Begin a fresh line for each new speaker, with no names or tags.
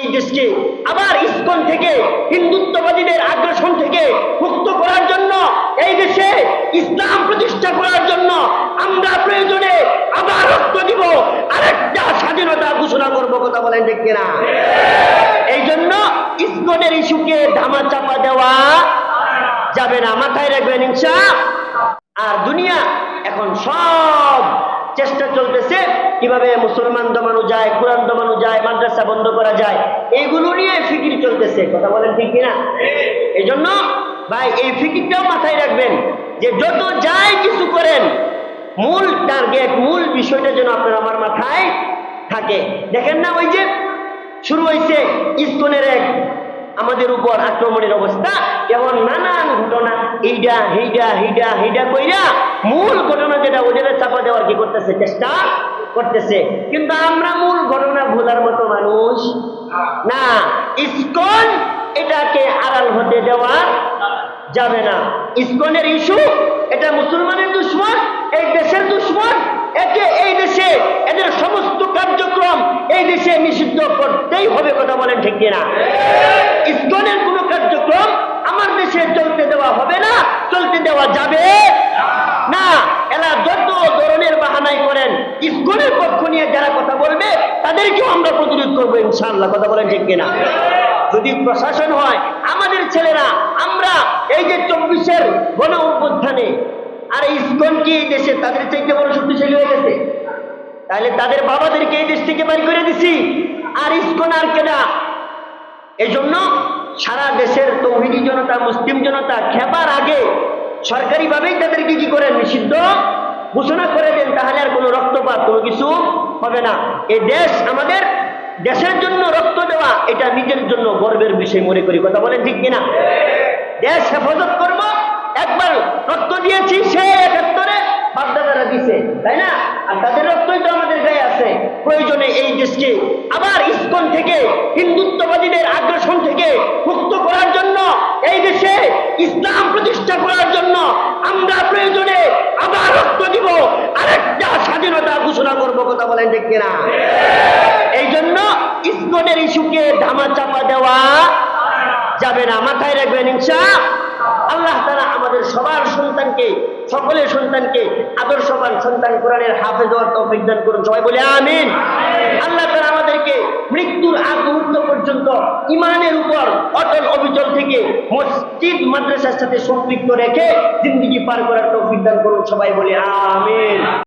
এই দেশকে আবার ইস্কন থেকে হিন্দুত্ববাদীদের আগ্রাসন থেকে মুক্ত করার জন্য এই দেশে ইসলাম প্রতিষ্ঠা করার জন্য আমরা প্রয়োজনে আবার রক্ত দিব। আরেকটা স্বাধীনতা ঘোষণা করব, কথা বলেন ঠিক কিনা? এই জন্য ইস্কনের ইস্যুকে ধামা চাপা দেওয়া যাবে না, মাথায় রাখবেন ইনশা। আর দুনিয়া এখন সব চেষ্টা চলতেছে। কীভাবে মুসলমান দমানো যায়, কোরআন দমানো যায়, মাদ্রাসা বন্ধ করা যায় এইগুলো নিয়ে ফিকির চলতেছে। কথা বলেন ঠিক কিনা? এই জন্য ভাই, এই ফিকিরটাও মাথায় রাখবেন যে যত যাই কিছু করেন, মূল টার্গেট মূল বিষয়টা যেন আপনার আমার মাথায় থাকে। দেখেন না, ওই যে শুরু হয়েছে ইস্কনের এক আমাদের উপর আক্রমণের অবস্থা এমন নানান ঘটনা এইটা হেইডা হেইডা হেইডা কইরা মূল ঘটনা যেটা ওদের চাপা দেওয়ার কি করতেছে? চেষ্টা করতেছে। কিন্তু আমরা মূল ঘটনা ভোলার মতো মানুষ না। ইস্কন এটাকে আড়াল হতে দেওয়া যাবে না। ইস্কনের ইস্যু, এটা মুসলমানের দুশ্মন, এই দেশের দুশ্মন, একে এই দেশে, এদের সমস্ত কার্যক্রম এই দেশে নিষিদ্ধ করতেই হবে কথা বলেন ঠিক কিনা? ইস্কনের কোন কার্যক্রম আমার দেশে চলতে দেওয়া হবে না দেওয়া যাবে? না। এরা যত ধরনের বাহানাই করেন ইস্কনের পক্ষ নিয়ে যারা কথা বলবে, তাদেরকেও আমরা প্রতিরোধ করব ইনশাআল্লাহ। কথা বলেন ঠিক কিনা? যদি প্রশাসন হয়, আমাদের ছেলেরা, আমরা এই যে চব্বিশের গণ অভ্যুত্থানে, আর ইস্কন কি এই দেশে তাদের চাইতে বড় শক্তিশালী হয়ে গেছে? তাহলে তাদের বাবাদেরকে এই দেশ থেকে বাড়ি করে দিছি। আর ইস্কন আর কেনা। এই জন্য সারা দেশের তৌহিদি জনতা, মুসলিম জনতা সরকারিভাবেই তাদেরকে কি করেন? নিষিদ্ধ ঘোষণা করে দেন, তাহলে আর কোনো রক্তপাত, কোনো কিছু হবে না। এই দেশ আমাদের দেশের জন্য রক্ত দেওয়া, এটা নিজের জন্য গর্বের বিষয় মনে করি। কথা বলেন ঠিক কিনা? দেশ হেফাজত করব, একবার রক্ত দিয়েছি, সে একাত্তরে বাপদাদারা দিছে, তাই না? আর তাদের রক্তই তো আমাদের গায়ে আছে। প্রয়োজনে এই দেশকে আবার ইস্কন থেকে হিন্দুত্ববাদীদের আগ্রাসন থেকে মুক্ত করার জন্য এই দেশে ইসলাম প্রতিষ্ঠা করার জন্য আমরা প্রয়োজনে আবার রক্ত দিব আরেকটা স্বাধীনতা ঘোষণা করব কথা বলেন ঠিক কিনা? এই জন্য ইস্কনের ইস্যুকে ধামা চাপা দেওয়া যাবে না, মাথায় রাখবেন ইনশা আল্লাহ তারা আমাদের সবার সন্তানকে, সকলের সন্তানকে আদর্শবান সন্তান কোরআনের হাফেজ হওয়ার তৌফিক দান করুন। সবাই বলে আমিন। আল্লাহ তারা আমাদেরকে মৃত্যুর আগ মুহূর্ত পর্যন্ত ইমানের উপর অটল অবিচল থেকে মসজিদ, মাদ্রাসার সাথে সম্পৃক্ত রেখে জিন্দিগি পার করার তৌফিক দান করুন। সবাই বলে আমিন।